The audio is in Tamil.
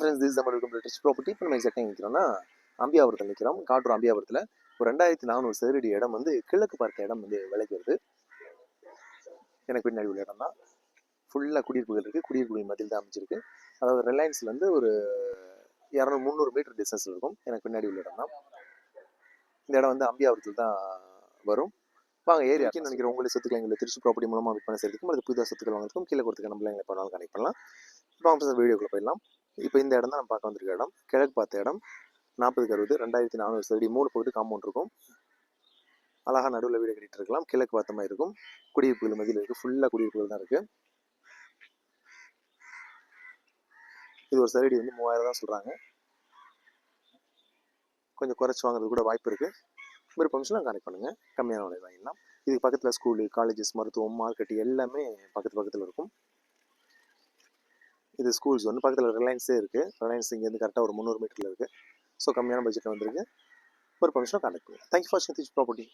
ஃப்ரெண்ட்ஸ் திஸ் இருக்கும் ரிச் ப்ராப்பர்ட்டி இப்போ நம்ம எக்ஸாக்டாக நிற்கிறோம்னா அம்பியாபுரத்தில் நிற்கிறோம் காட்டூர் அம்பியாபுரத்தில் ஒரு ரெண்டாயிரத்தி நானூறு சதுரடி இடம் வந்து கிழக்கு பார்த்த இடம் வந்து விலைக்கு வருது. எனக்கு பின்னாடி உள்ள இடம் தான் ஃபுல்லாக குடியிருப்புகள் இருக்குது குடியிருப்புகள் மத்தியில் தான் அமைச்சிருக்கு அதாவது ரிலையன்ஸ்லேருந்து ஒரு இரநூறு முந்நூறு மீட்டர் டிஸ்டன்ஸில் இருக்கும். எனக்கு பின்னாடி உள்ள இடம் தான் இந்த இடம் வந்து அம்பியாபுரத்தில் தான் வரும். வாங்க ஏரியா நினைக்கிறேன் உங்களுடைய சொத்துக்களை எங்களை திருச்சி ப்ராப்பர்ட்டி மூலமாக விற்பனை செய்யறதுக்கும் அல்லது புதிதாக சொத்துக்கள் வாங்குறதுக்கும் கீழே கொடுத்துக்க நம்மள எங்களை பண்ணாலும் கனெக்ட் பண்ணலாம். இப்போ வீடியோக்குள்ளே போயிடலாம். இப்போ இந்த இடம் தான் நம்ம பார்க்க வந்திருக்க இடம். கிழக்கு பார்த்த இடம். நாற்பதுக்கு அறுபது ரெண்டாயிரத்தி நானூறு சதுரடி மூணு பகுதி காம்பவுண்ட் இருக்கும். அழகாக நடுவில் வீடு கட்டிட்டு இருக்கலாம். கிழக்கு பார்த்த மாதிரி இருக்கும். குடியிருப்புகள் மதியில் இருக்குது ஃபுல்லாக குடியிருப்புகள் தான் இருக்குது இது ஒரு சதுரடி வந்து மூவாயிரம் தான் சொல்கிறாங்க கொஞ்சம் குறைச்சி வாங்குறது கூட வாய்ப்பு இருக்குது விருப்பம்ஸ்லாம் கனெக்ட் பண்ணுங்கள் கம்மியான விலை வாங்கிடலாம். இதுக்கு பக்கத்தில் ஸ்கூலு காலேஜஸ் மருத்துவம் மார்க்கெட் எல்லாமே பக்கத்து பக்கத்தில் இருக்கும். இது ஸ்கூல்ஸ் ஒன்று பக்கத்தில் ரிலையன்ஸே இருக்குது ரிலையன்ஸ் இங்கேருந்து கரெக்டாக ஒரு முந்நூறு மீட்டரில் இருக்குது ஸோ கம்மியான பட்ஜெட்டில் வந்திருக்கு. ஒரு பர்மிஷனாக கான்டாக்ட் பண்ணுங்கள் thank you for Sathish property